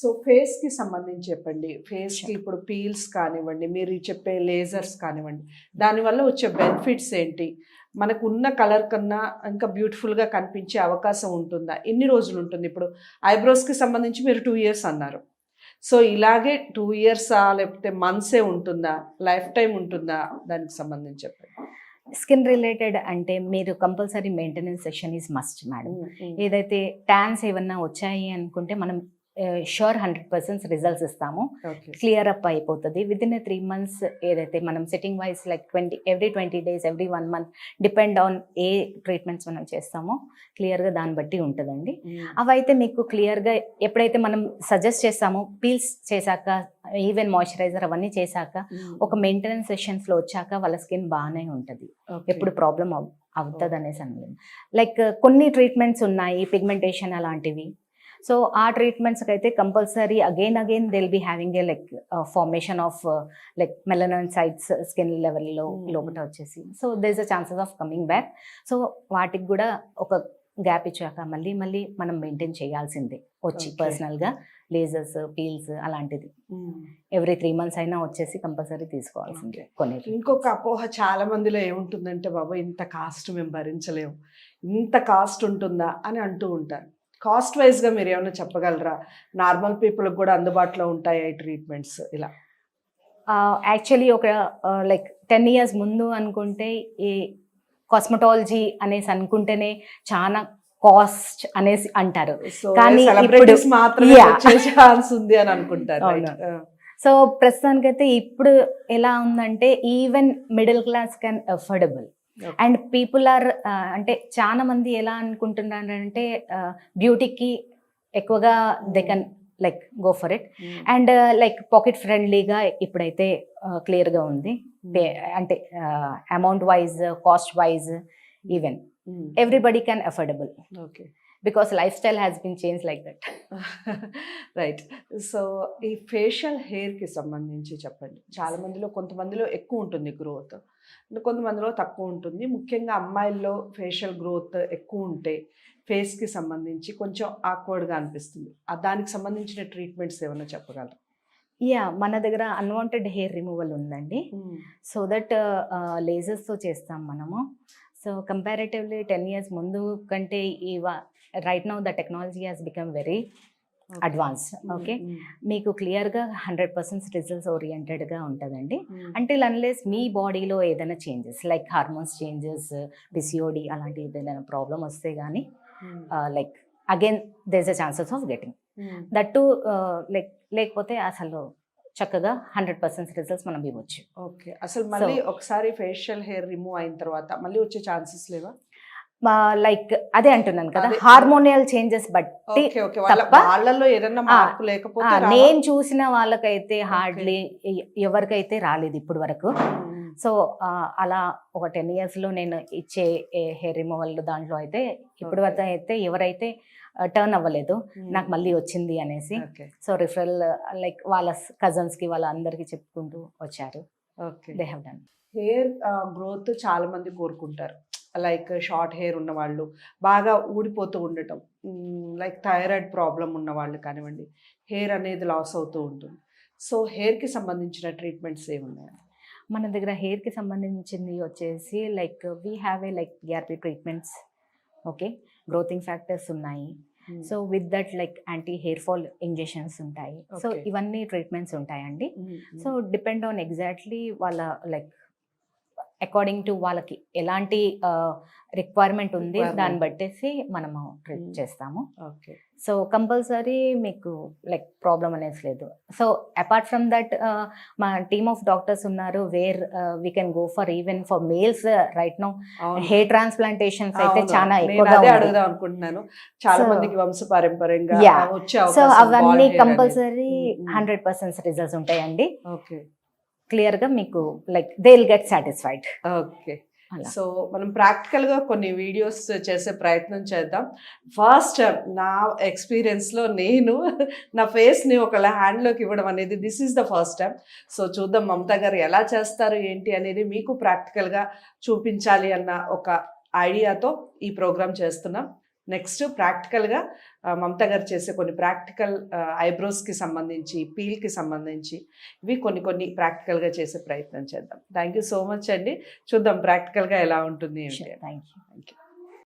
So ఫేస్కి సంబంధించి చెప్పండి. ఫేస్కి ఇప్పుడు పీల్స్ కానివ్వండి మీరు చెప్పే లేజర్స్ కానివ్వండి దానివల్ల వచ్చే బెనిఫిట్స్ ఏంటి? మనకు ఉన్న కలర్ కన్నా ఇంకా beautiful గా కనిపించే అవకాశం ఉంటుందా? ఎన్ని రోజులు ఉంటుంది? ఇప్పుడు eyebrows కి సంబంధించి మీరు టూ ఇయర్స్ అన్నారు. సో ఇలాగే టూ ఇయర్సా లేకపోతే మంత్సే ఉంటుందా? లైఫ్ టైం ఉంటుందా? దానికి సంబంధించి చెప్పండి. స్కిన్ రిలేటెడ్ అంటే మీరు compulsory maintenance session is must madam. ఏదైతే ట్యాన్స్ ఏమన్నా వచ్చాయి అనుకుంటే మనం షూర్ హండ్రెడ్ పర్సెంట్ రిజల్ట్స్ ఇస్తాము. క్లియర్ అప్ అయిపోతుంది. విత్ ఇన్ త్రీ మంత్స్ ఏదైతే మనం sitting wise like twenty every twenty days every one month depend on a treatments మనం చేస్తామో క్లియర్గా దాన్ని బట్టి ఉంటుందండి. అవైతే మీకు క్లియర్గా ఎప్పుడైతే మనం సజెస్ట్ చేస్తామో పీల్స్ చేశాక ఈవెన్ మాయిశ్చరైజర్ అవన్నీ చేశాక ఒక మెయింటెనెన్స్ సెషన్స్లో వచ్చాక వాళ్ళ స్కిన్ బాగానే ఉంటుంది. ఎప్పుడు ప్రాబ్లం అవుతుంది అనేసి అనలేదు లైక్ కొన్ని ట్రీట్మెంట్స్ ఉన్నాయి పిగ్మెంటేషన్ అలాంటివి. సో ఆ ట్రీట్మెంట్స్కి అయితే compulsory again again there'll be having a like formation of like melanin sides skin లెవెల్లో. లోపల వచ్చేసి. So there is a chances of coming back so వాటికి కూడా ఒక గ్యాప్ ఇచ్చాక మళ్ళీ మళ్ళీ మనం మెయింటైన్ చేయాల్సిందే. వచ్చి. పర్సనల్గా లేజర్స్ పీల్స్ అలాంటిది. ఎవ్రీ త్రీ మంత్స్ అయినా వచ్చేసి కంపల్సరీ తీసుకోవాల్సిందే కొన్ని ఇంకొక అపోహ చాలా మందిలో ఏముంటుందంటే బాబా ఇంత కాస్ట్ మేము భరించలేము ఇంత కాస్ట్ ఉంటుందా? అని అంటూ ఉంటారు. కాస్ట్ వైజ్గా మీరు ఏమైనా చెప్పగలరా? నార్మల్ పీపుల్కి కూడా అందుబాటులో ఉంటాయి ఈ ట్రీట్మెంట్స్ ఇలా. యాక్చువల్లీ ఒక లైక్ టెన్ ఇయర్స్ ముందు అనుకుంటే ఈ కాస్మెటాలజీ అనేసి అనుకుంటేనే చాలా కాస్ట్ అనేసి అంటారు. సో కానీ ఇప్పుడు- ఛాన్స్ ఉంది అని అనుకుంటారు. సో ప్రస్తుతానికైతే ఇప్పుడు ఎలా ఉందంటే even middle class can affordable. And people are అంటే చాలా మంది ఎలా అనుకుంటున్నారంటే బ్యూటీకి ఎక్కువగా they can like go for it. And like pocket ఫ్రెండ్లీగా ఇప్పుడైతే క్లియర్గా ఉంది. పే- అంటే amount wise cost wise even. Everybody can affordable Okay. Because lifestyle has been change like that right so ఈ ఫేషియల్ హెయిర్కి సంబంధించి చెప్పండి. చాలా మందిలో కొంతమందిలో ఎక్కువ ఉంటుంది గ్రోత్ కొంతమందిలో తక్కువ ఉంటుంది. ముఖ్యంగా అమ్మాయిల్లో ఫేషియల్ గ్రోత్ ఎక్కువ ఉంటే ఫేస్కి సంబంధించి కొంచెం ఆక్వర్డ్గా అనిపిస్తుంది. దానికి సంబంధించిన ట్రీట్మెంట్స్ ఏమైనా చెప్పగలరా? యా మన దగ్గర అన్వాంటెడ్ హెయిర్ రిమూవల్ ఉందండి. సో దట్ లేజర్స్తో చేస్తాం మనము. సో కంపారేటివ్లీ టెన్ ఇయర్స్ ముందు కంటే ఈ right now the technology has become very advance. Okay. మీకు క్లియర్గా హండ్రెడ్ పర్సెంట్ రిజల్ట్స్ ఓరియంటెడ్గా ఉంటుందండి. అంటే అన్లెస్ మీ బాడీలో ఏదైనా changes like hormones changes PCOD అలాంటి ఏదైనా ప్రాబ్లం వస్తే కానీ like again there's a chances of getting that like లేకపోతే అసలు చక్కగా హండ్రెడ్ పర్సెంట్ రిజల్ట్స్ మనం ఇవ్వచ్చు. ఓకే. అసలు మళ్ళీ ఒకసారి ఫేషియల్ హెయిర్ రిమూవ్ అయిన తర్వాత మళ్ళీ వచ్చే ఛాన్సెస్ లేవా? లైక్ అదే అంటున్నాను కదా. హార్మోనియల్ చేంజెస్ బట్టి ఓకే ఓకే. వాళ్ళ తప్ప- వాళ్ళల్లో ఏదన్నా ఆ, మార్పు ఆ, లేకపోతే రావా? నేను చూసిన వాళ్ళకైతే హార్డ్లీ ఎవరికైతే రాలేదు ఇప్పటి వరకు. సో అలా ఒక టెన్ ఇయర్స్లో నేను ఇచ్చే హెయిర్ రిమూవల్ దాంట్లో అయితే ఇప్పటి వరకు అయితే ఎవరైతే టర్న్ అవ్వలేదు నాకు మళ్ళీ వచ్చింది అనేసి. సో రిఫరల్ లైక్ వాళ్ళ కజన్స్కి వాళ్ళ అందరికీ చెప్పుకుంటూ వచ్చారు. Okay. They have done hair growth చాలా మంది కోరుకుంటారు. లైక్ షార్ట్ హెయిర్ ఉన్న వాళ్ళు బాగా ఊడిపోతూ ఉండటం లైక్ థైరాయిడ్ ప్రాబ్లం ఉన్న వాళ్ళు కానివ్వండి హెయిర్ అనేది లాస్ అవుతూ ఉంటుంది. సో హెయిర్కి సంబంధించిన ట్రీట్మెంట్స్ ఏమున్నాయి మన దగ్గర హెయిర్కి సంబంధించింది వచ్చేసి like we have a like PRP treatments okay growth factors ఉన్నాయి. So with that like anti hair fall injections ఉంటాయి. సో. ఇవన్నీ ట్రీట్మెంట్స్ ఉంటాయండి. సో డిపెండ్ ఆన్ ఎగ్జాక్ట్లీ వాళ్ళ లైక్ అకార్డింగ్ టు వాళ్ళకి ఎలాంటి రిక్వైర్మెంట్ ఉంది. దాన్ని బట్టేసి మనము ట్రీట్ Mm. చేస్తాము ఓకే సో కంపల్సరీ మీకు లైక్ ప్రాబ్లం అనేది లేదు సో అపార్ట్ ఫ్రమ్ దట్ మా టీమ్ ఆఫ్ డాక్టర్స్ ఉన్నారు where we can go for even for males right now hair transplantations అయితే. చాలా ఎక్కువగా. అడుగుదాం అనుకుంటున్నాను చాలా మందికి వంశపారంపర్యంగా సో అవన్నీ. కంపల్సరీ. హండ్రెడ్ పర్సెంట్ రిజల్ట్స్ ఉంటాయండి ఓకే క్లియర్గా మీకు like they will get satisfied okay. So మనం ప్రాక్టికల్గా కొన్ని వీడియోస్ చేసే ప్రయత్నం చేద్దాం. ఫస్ట్ నా ఎక్స్పీరియన్స్లో నేను నా ఫేస్ని ఒక హ్యాండ్లోకి ఇవ్వడం అనేది this is the first time so చూద్దాం మమతా గారు ఎలా చేస్తారు ఏంటి అనేది మీకు ప్రాక్టికల్గా చూపించాలి అన్న ఒక ఐడియాతో ఈ ప్రోగ్రామ్ చేస్తున్నాం. నెక్స్ట్ ప్రాక్టికల్గా మమతా గారు చేసే కొన్ని ప్రాక్టికల్ ఐబ్రోస్కి సంబంధించి పీల్కి సంబంధించి ఇవి కొన్ని కొన్ని ప్రాక్టికల్గా చేసే ప్రయత్నం చేద్దాం థ్యాంక్ యూ సో మచ్ అండి చూద్దాం ప్రాక్టికల్గా ఎలా ఉంటుంది. Thank you Thank you.